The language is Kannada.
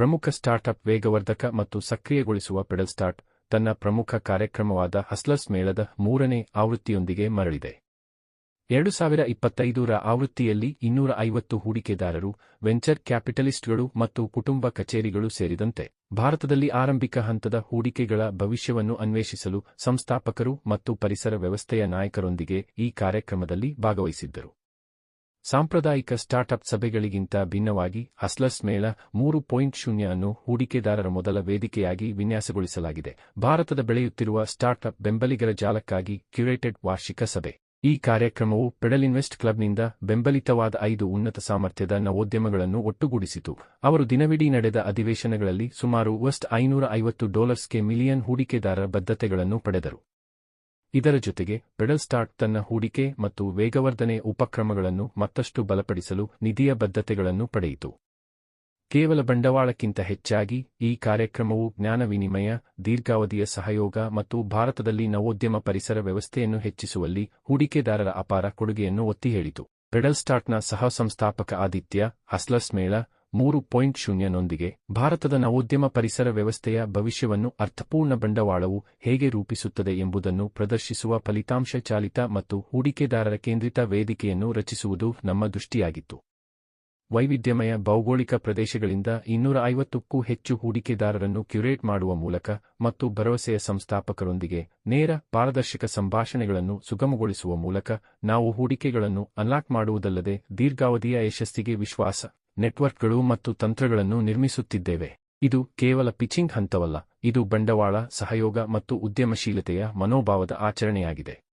ಪ್ರಮುಖ ಸ್ಟಾರ್ಟ್ಅಪ್ ವೇಗವರ್ಧಕ ಮತ್ತು ಸಕ್ರಿಯಗೊಳಿಸುವ ಪೆಡಲ್ ಸ್ಟಾರ್ಟ್ ತನ್ನ ಪ್ರಮುಖ ಕಾರ್ಯಕ್ರಮವಾದ ಹಸ್ಲಸ್ ಮೇಳದ ಮೂರನೇ ಆವೃತ್ತಿಯೊಂದಿಗೆ ಮರಳಿದೆ. ಎರಡು ಸಾವಿರ ಇಪ್ಪತ್ತೈದರ ಆವೃತ್ತಿಯಲ್ಲಿ ಇನ್ನೂರ ಐವತ್ತು ಹೂಡಿಕೆದಾರರು, ವೆಂಚರ್ ಕ್ಯಾಪಿಟಲಿಸ್ಟ್ಗಳು ಮತ್ತು ಕುಟುಂಬ ಕಚೇರಿಗಳು ಸೇರಿದಂತೆ ಭಾರತದಲ್ಲಿ ಆರಂಭಿಕ ಹಂತದ ಹೂಡಿಕೆಗಳ ಭವಿಷ್ಯವನ್ನು ಅನ್ವೇಷಿಸಲು ಸಂಸ್ಥಾಪಕರು ಮತ್ತು ಪರಿಸರ ವ್ಯವಸ್ಥೆಯ ನಾಯಕರೊಂದಿಗೆ ಈ ಕಾರ್ಯಕ್ರಮದಲ್ಲಿ ಭಾಗವಹಿಸಿದ್ದರು. ಸಾಂಪ್ರದಾಯಿಕ ಸ್ಟಾರ್ಟ್ಅಪ್ ಸಭೆಗಳಿಗಿಂತ ಭಿನ್ನವಾಗಿ ಅಸ್ಲಸ್ ಮೇಳ ಮೂರು ಪಾಯಿಂಟ್ ಶೂನ್ಯ ಅನ್ನು ಹೂಡಿಕೆದಾರರ ಮೊದಲ ವೇದಿಕೆಯಾಗಿ ವಿನ್ಯಾಸಗೊಳಿಸಲಾಗಿದೆ. ಭಾರತದ ಬೆಳೆಯುತ್ತಿರುವ ಸ್ಟಾರ್ಟ್ಅಪ್ ಬೆಂಬಲಿಗರ ಜಾಲಕ್ಕಾಗಿ ಕ್ಯುರೇಟೆಡ್ ವಾರ್ಷಿಕ ಸಭೆ. ಈ ಕಾರ್ಯಕ್ರಮವು ಪೆಡಲ್ ಇನ್ವೆಸ್ಟ್ ಕ್ಲಬ್ನಿಂದ ಬೆಂಬಲಿತವಾದ ಐದು ಉನ್ನತ ಸಾಮರ್ಥ್ಯದ ನವೋದ್ಯಮಗಳನ್ನು ಒಟ್ಟುಗೂಡಿಸಿತು. ಅವರು ದಿನವಿಡೀ ನಡೆದ ಅಧಿವೇಶನಗಳಲ್ಲಿ ಸುಮಾರು ವಸ್ಟ್ ಐನೂರ ಐವತ್ತು ಡಾಲರ್ಸ್ಗೆ ಮಿಲಿಯನ್ ಹೂಡಿಕೆದಾರರ ಬದ್ಧತೆಗಳನ್ನು ಪಡೆದರು. ಇದರ ಜೊತೆಗೆ ಪೆಡಲ್ ಸ್ಟಾರ್ಟ್ ತನ್ನ ಹೂಡಿಕೆ ಮತ್ತು ವೇಗವರ್ಧನೆ ಉಪಕ್ರಮಗಳನ್ನು ಮತ್ತಷ್ಟು ಬಲಪಡಿಸಲು ನಿಧಿಯ ಬದ್ಧತೆಗಳನ್ನು ಪಡೆಯಿತು. ಕೇವಲ ಬಂಡವಾಳಕ್ಕಿಂತ ಹೆಚ್ಚಾಗಿ ಈ ಕಾರ್ಯಕ್ರಮವು ಜ್ಞಾನ ವಿನಿಮಯ, ದೀರ್ಘಾವಧಿಯ ಸಹಯೋಗ ಮತ್ತು ಭಾರತದಲ್ಲಿ ನವೋದ್ಯಮ ಪರಿಸರ ವ್ಯವಸ್ಥೆಯನ್ನು ಹೆಚ್ಚಿಸುವಲ್ಲಿ ಹೂಡಿಕೆದಾರರ ಅಪಾರ ಕೊಡುಗೆಯನ್ನು ಒತ್ತಿ ಹೇಳಿತು ಪೆಡಲ್ ಸ್ಟಾರ್ಟ್ನ ಸಹ ಸಂಸ್ಥಾಪಕ ಆದಿತ್ಯ, ಹಸ್ಲರ್ಸ್ ಮೇಳ ಮೂರು ಪಾಯಿಂಟ್ ಶೂನ್ಯನೊಂದಿಗೆ ಭಾರತದ ನವೋದ್ಯಮ ಪರಿಸರ ವ್ಯವಸ್ಥೆಯ ಭವಿಷ್ಯವನ್ನು ಅರ್ಥಪೂರ್ಣ ಬಂಡವಾಳವು ಹೇಗೆ ರೂಪಿಸುತ್ತದೆ ಎಂಬುದನ್ನು ಪ್ರದರ್ಶಿಸುವ ಫಲಿತಾಂಶ ಚಾಲಿತ ಮತ್ತು ಹೂಡಿಕೆದಾರರ ಕೇಂದ್ರಿತ ವೇದಿಕೆಯನ್ನು ರಚಿಸುವುದು ನಮ್ಮ ದೃಷ್ಟಿಯಾಗಿತ್ತು. ವೈವಿಧ್ಯಮಯ ಭೌಗೋಳಿಕ ಪ್ರದೇಶಗಳಿಂದ ಇನ್ನೂರ ಐವತ್ತಕ್ಕೂ ಹೆಚ್ಚು ಹೂಡಿಕೆದಾರರನ್ನು ಕ್ಯುರೇಟ್ ಮಾಡುವ ಮೂಲಕ ಮತ್ತು ಭರವಸೆಯ ಸಂಸ್ಥಾಪಕರೊಂದಿಗೆ ನೇರ ಪಾರದರ್ಶಕ ಸಂಭಾಷಣೆಗಳನ್ನು ಸುಗಮಗೊಳಿಸುವ ಮೂಲಕ ನಾವು ಹೂಡಿಕೆಗಳನ್ನು ಅನ್ಲಾಕ್ ಮಾಡುವುದಲ್ಲದೆ ದೀರ್ಘಾವಧಿಯ ಯಶಸ್ಸಿಗೆ ವಿಶ್ವಾಸ ನೆಟ್ವರ್ಕ್ಗಳು ಮತ್ತು ತಂತ್ರಗಳನ್ನು ನಿರ್ಮಿಸುತ್ತಿದ್ದೇವೆ. ಇದು ಕೇವಲ ಪಿಚಿಂಗ್ ಹಂತವಲ್ಲ, ಇದು ಬಂಡವಾಳ, ಸಹಯೋಗ ಮತ್ತು ಉದ್ಯಮಶೀಲತೆಯ ಮನೋಭಾವದ ಆಚರಣೆಯಾಗಿದೆ.